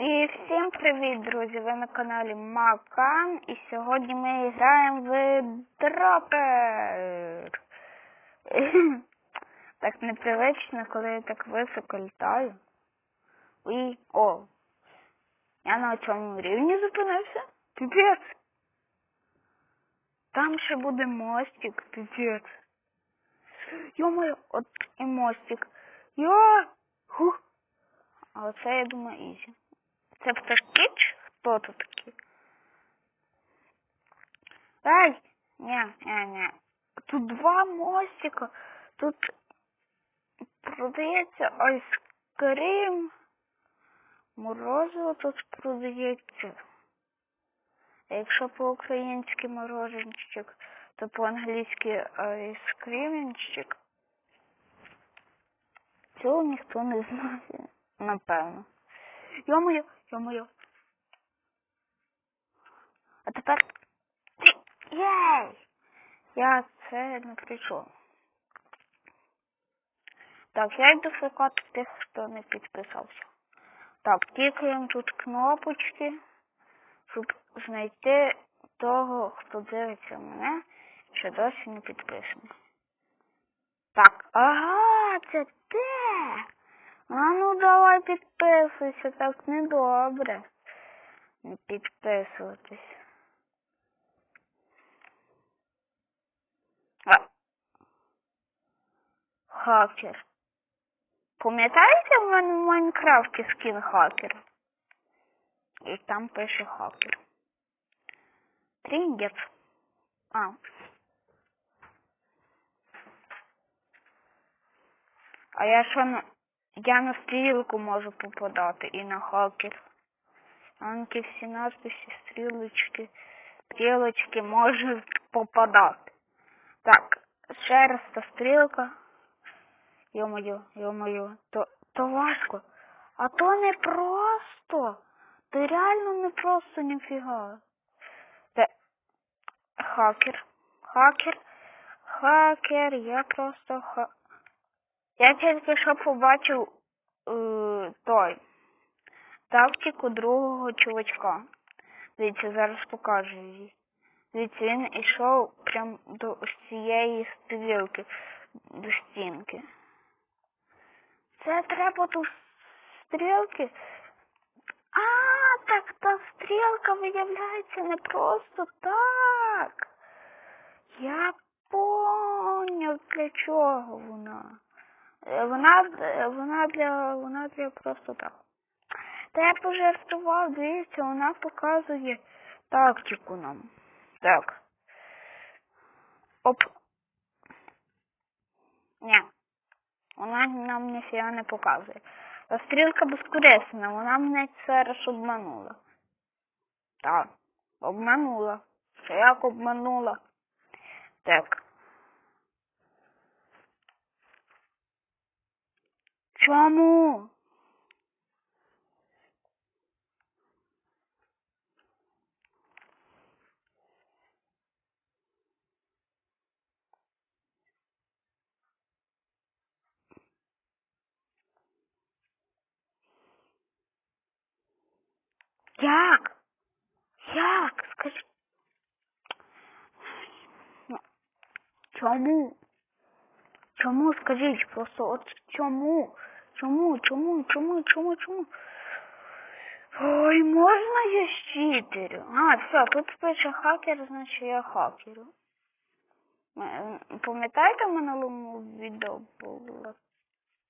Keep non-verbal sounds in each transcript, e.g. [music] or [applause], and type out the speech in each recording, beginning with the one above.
І всім привіт, друзі! Ви на каналі Макан. І сьогодні ми граємо в Дропер. [laughs] Так непривично, коли я так високо літаю. І о! Я на цьому рівні зупинився. Піпець. Там ще буде мостик, піпець. Йо-моє, от і мостик. Йо! Хух. А оце, я думаю, ізі. Це пташки чи хто тут такі? Ай! Ні, ні, ні. Тут два мостика. Тут продається айскрим. Морозиво тут продається. А якщо по-українськи мороженщик, то по-англійськи айскримінщик. Цього ніхто не знає, напевно. Йо-моє, йо-моє. А тепер. Єй! Я це не прийшов. Так, я йду шукати тих, хто не підписався. Так, тікаємо тут кнопочки, щоб знайти того, хто дивиться мене, що досі не підписаний. Так, ага, це те. А ну давай підписуйся, так недобре. Не підписуватись. А. Хакер. Пам'ятаєте в мене в Майнкрафті скін хакер? І там пише хакер. Тріндець. А. А я що. Я на стрілку можу попадати і на хакер. Анки всі надписи, стрілочки, стрілочки можуть попадати. Так, ще раз та стрілка. Йо-моє, йо-моє, то, то важко. А то не просто. То реально не просто ніфіга. Це хакер. Хакер. Хакер, я просто ха... Я тільки що побачив е, той тактику другого чувачка. Дивіться, зараз покажу її. Дивіться, він йшов прям до цієї стрілки, до стінки. Це треба до стрілки. А, так та стрілка виявляється не просто так. Я поняв, для чого вона. Е, Вона, е, вона для вона для просто так. Та я пожартував, дивіться, вона показує тактику нам. Так. Оп. Ні. Вона нам ніфіга не показує. Стрілка безкорисна, вона мене зараз обманула. Так, обманула. Як обманула? Так. Чому? Як? Як? Скажи. Чому? Чому скажіть просто от чому? Чому, чому, чому, чому, чому? Ой, можна я щитерю? А, все, тут пише хакер, значить я хакерю. Пам'ятаєте, в минулому відео була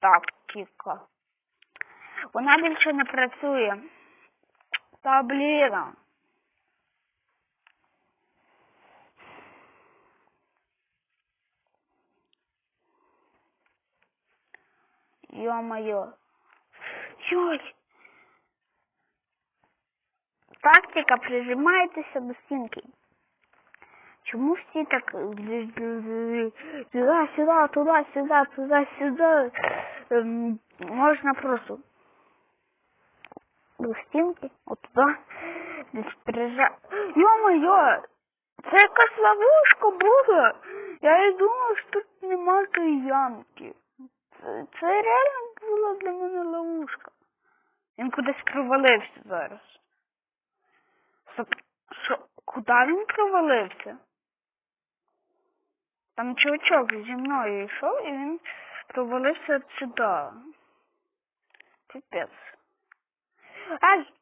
тактика? Вона більше не працює. Та блін. Ё-моё. Йой. Тактика, прижимайтеся до стінки. Чому всі так туди, сюди, туди, сюди, туди, сюди? Можна просто до стінки, от туди, десь прижа... Йо-моє, це якась ловушка була. Я і думав, що тут нема тої ямки. Це, реально була для мене ловушка. Він кудись провалився зараз. Стоп, що, куди він провалився? Там чувачок зі мною йшов і він провалився сюди. Піпець. Ай!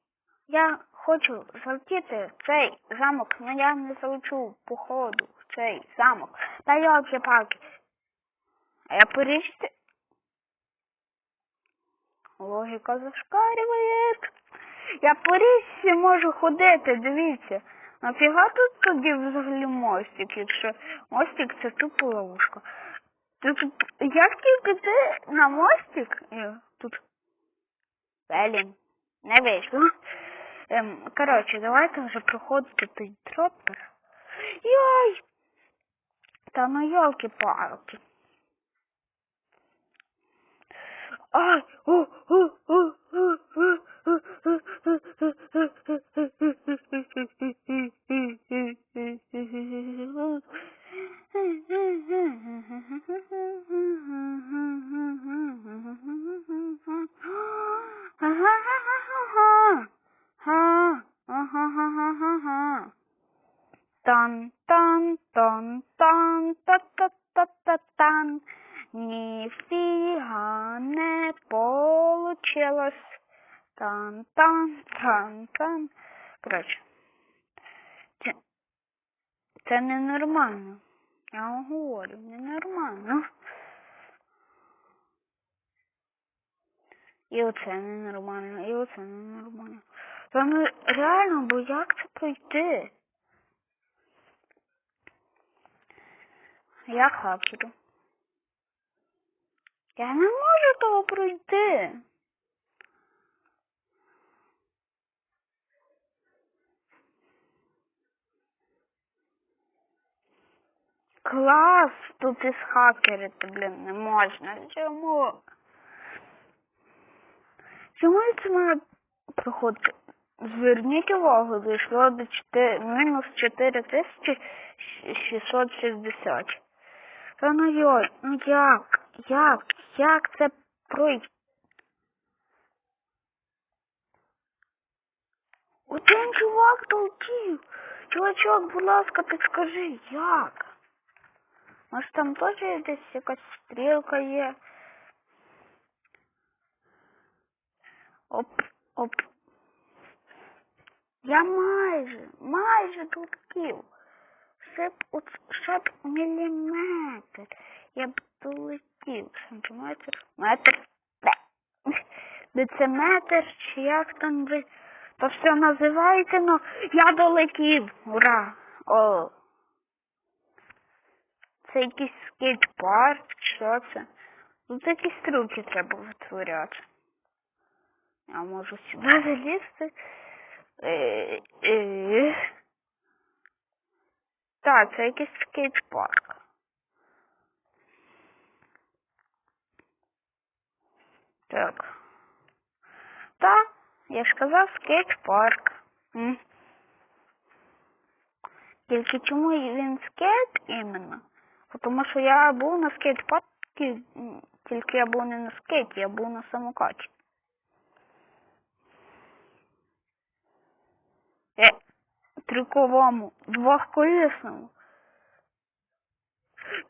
Я хочу залетіти в цей замок, але я не залечу походу в цей замок. Та йолки палки. А я порічці. Логіка зашкарює. Я по річці можу ходити, дивіться. Нафіга тут тоді взагалі мостик, якщо мостик це тупо ловушка. Тут, як тільки ти на мостик, і тут Блін, не вийшло. Ем, коротше, давайте вже проходити той тропер. Йой! Та ну йолки-палки. Ай! О, о, о, о, о, о, Тан це ненормально. Я вам говорю, ненормально. І оце ненормально, і оце ненормально. Та ну реально, бо як це пройти? Як хакеру? Я не можу того пройти. Клас, тут із хакерити, блін, не можна. Чому? Чому це має проходити? Зверніть увагу, дійшло до 4, мінус 4660. Та ну йой, ну як? Як? Як це пройти? Один чувак толків. Чувачок, будь ласка, підскажи, як? Може там теж десь якась стрілка є? Оп, оп. Я майже, майже толків. Ще б, ще б міліметр. Я б долетів. Сантиметр. Метр. Де? Дециметр, чи як там ви. То все називається, ну я долетів. Ура! О. Це якийсь скейт-парк, що це? Тут якісь трюки треба витворяти. Я можу сюди залізти. Е, е. Так, це якийсь скейт-парк. Так. Так, я ж казав скейт-парк. Тільки чому він скейт іменно? Тому що я був на скейт-парку, тільки я був не на скейті, я був на самокаті. Е, трюковому, двохколісному.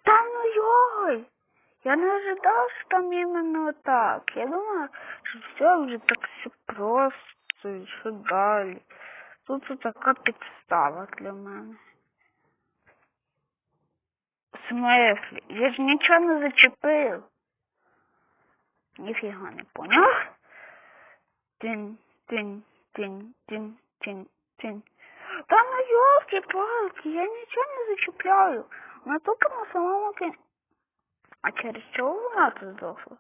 Та ну йой! Я не ожидав, що там іменно так. Я думав, що все вже так все просто і що далі. Тут така підстава для мене. Смислі? Я ж нічого не зачепив. Ніфіга не поняв. Тин, тин, тин, тин, тин, тин. Та ну йолки-палки, я нічого не тупо на самому кін... А через чого вона тут здохла?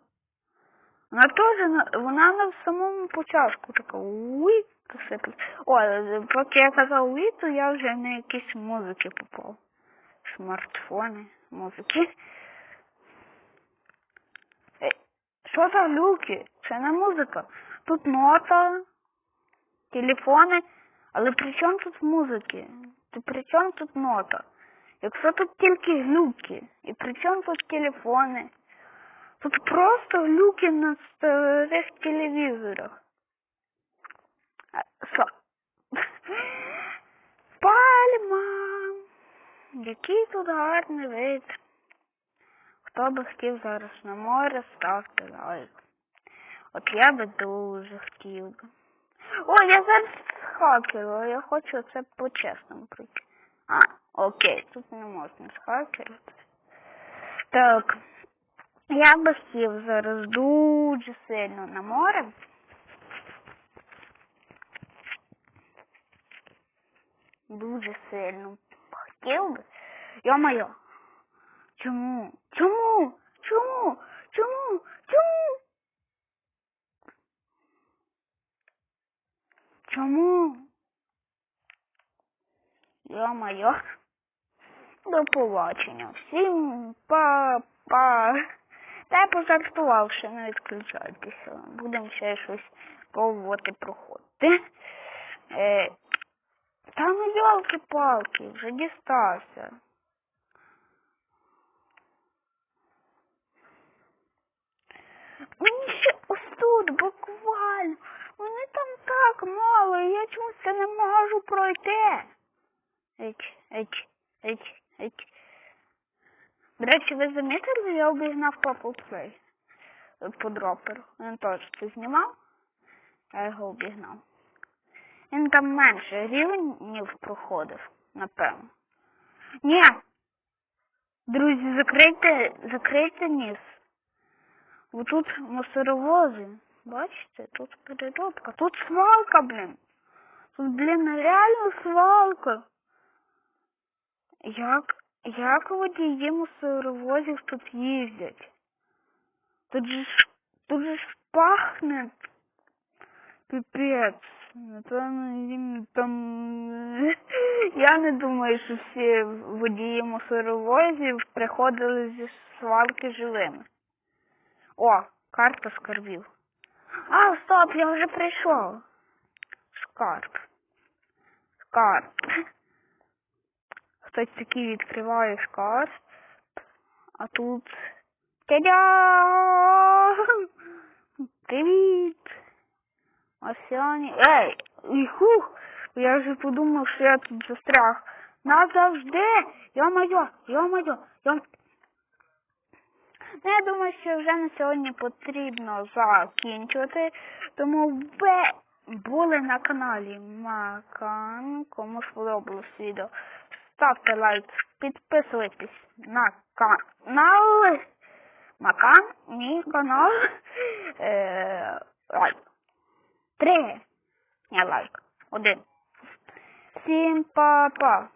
Вона теж на... вона на самому початку така уй, посипала. О, поки я казав уй, я вже на якісь музики попав. Смартфони, музики. Е, Що за люки? Це не музика. Тут нота, телефони, але при чому тут музики? Ти при чому тут нота? Якщо тут тільки глюки, і при чому тут телефони? Тут просто глюки на старих телевізорах. Який тут гарний вид. Хто би хотів зараз на море, ставте лайк. От я би дуже хотів би. О, я зараз схакеру, я хочу це по-чесному пройти. А, окей, тут не можна схакерити. Так. Я би хотів зараз дуже сильно на море. Дуже сильно би. Йо-моє. Чому? Чому? Чому? Чому? Чому? Чому? Йо-моє. До побачення. Всім па-па. Та я пожартував, що не відключайтеся. Будемо ще щось пробувати проходити. Е, та ялки-палки, вже дістався. Мені ще ось тут буквально. Вони там так мало, і я чомусь це не можу пройти. Еч, еч, еч, еч. До речі, ви замітили, я обігнав Play по дроперу. Він теж це знімав, я його обігнав. Він там менше рівнів проходив, напевно. Ні. Друзі, закрийте, закрийте ніс. Бо тут мусоровози. Бачите, тут переробка. Тут свалка, блін. Тут, блін, реально свалка. Як, як водії мусоровозів тут їздять? Тут же тут же ж пахне. Піпець. Напевно, їм там. [laughs] Я не думаю, що всі водії мусоровозів приходили зі свалки живими. О, карта скарбів. А, стоп, я вже прийшов. Скарб. Скарб. Хтось такий відкриває скарб. А тут. Та-дя! Привіт! Осяні. Ей! І хух! Я вже подумав, що я тут застряг. Назавжди! Йо-моє, йо-моє, йо Ну, я думаю, що вже на сьогодні потрібно закінчувати. Тому ви були на каналі Макан. Кому сподобалось відео, ставте лайк, підписуйтесь на канал. Макан, мій канал. Е, лайк. Три. Я лайк. Один. Всім па-па.